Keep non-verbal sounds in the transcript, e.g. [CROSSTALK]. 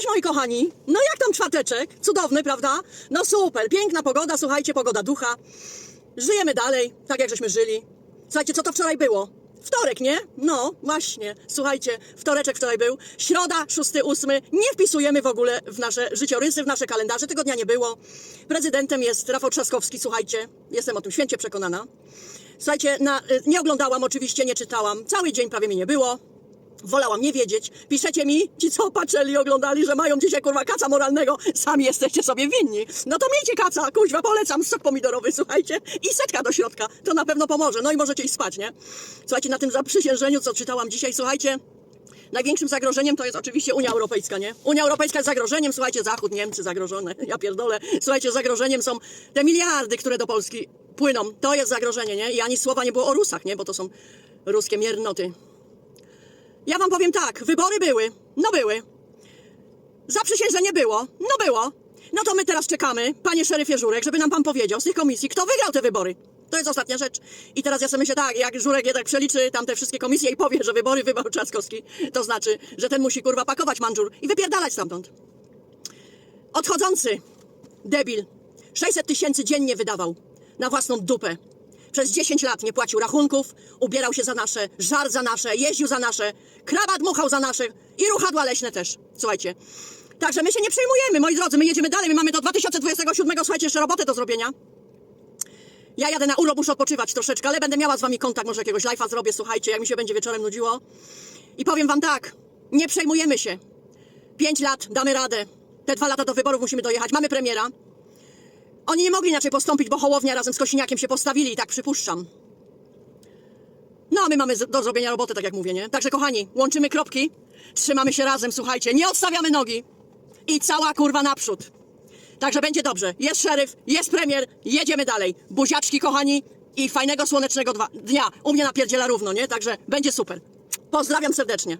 Cześć moi kochani. No jak tam czwarteczek? Cudowny, prawda? No super, piękna pogoda, słuchajcie, pogoda ducha. Żyjemy dalej, tak jak żeśmy żyli. Słuchajcie, co to wczoraj było? Wtorek, nie? No, właśnie. Słuchajcie, wtoreczek wczoraj był. Środa, szósty, ósmy. Nie wpisujemy w ogóle w nasze życiorysy, w nasze kalendarze. Tego dnia nie było. Prezydentem jest Rafał Trzaskowski, słuchajcie. Jestem o tym święcie przekonana. Słuchajcie, na, y, nie oglądałam oczywiście, nie czytałam. Cały dzień prawie mnie nie było. Wolałam nie wiedzieć. Piszecie mi, ci co patrzyli, oglądali, że mają dzisiaj kurwa kaca moralnego. Sami jesteście sobie winni. No to miejcie kaca, kuźwa, polecam, sok pomidorowy, słuchajcie. I setka do środka. To na pewno pomoże. No i możecie iść spać, nie? Słuchajcie, na tym zaprzysiężeniu, co czytałam dzisiaj, słuchajcie, Największym zagrożeniem to jest oczywiście Unia Europejska, nie? Unia Europejska jest zagrożeniem, słuchajcie, Zachód, Niemcy zagrożone, [LAUGHS] ja pierdolę. Słuchajcie, zagrożeniem są te miliardy, które do Polski płyną. To jest zagrożenie, nie? I ani słowa nie było o Rusach, nie? Bo to są ruskie miernoty. Ja wam powiem tak, wybory były, no były. Zaprzysiężenie było, no było. No to my teraz czekamy, panie szeryfie Żurek, żeby nam pan powiedział z tych komisji, kto wygrał te wybory. To jest ostatnia rzecz. I teraz ja sobie myślę tak, jak Żurek jednak przeliczy tam te wszystkie komisje i powie, że wybory wybrał Trzaskowski, to znaczy, że ten musi kurwa pakować manżur i wypierdalać stamtąd. Odchodzący debil 600 tysięcy dziennie wydawał na własną dupę. Przez 10 lat nie płacił rachunków, ubierał się za nasze, żar za nasze, jeździł za nasze, krawat muchał za nasze i ruchadła leśne też. Słuchajcie. Także my się nie przejmujemy, moi drodzy, my jedziemy dalej, my mamy do 2027, słuchajcie, jeszcze robotę do zrobienia. Ja jadę na urlop, muszę odpoczywać troszeczkę, ale będę miała z wami kontakt, może jakiegoś live'a zrobię, słuchajcie, jak mi się będzie wieczorem nudziło. I powiem wam tak, nie przejmujemy się. Pięć lat, damy radę. Te dwa lata do wyborów musimy dojechać. Mamy premiera. Oni nie mogli inaczej postąpić, bo Hołownia razem z Kosiniakiem się postawili i tak przypuszczam. No, a my mamy do zrobienia roboty, tak jak mówię, nie? Także kochani, łączymy kropki, trzymamy się razem, słuchajcie, nie odstawiamy nogi i cała kurwa naprzód. Także będzie dobrze. Jest szeryf, jest premier, jedziemy dalej. Buziaczki, kochani, i fajnego słonecznego dnia. U mnie napierdziela równo, nie? Także będzie super. Pozdrawiam serdecznie.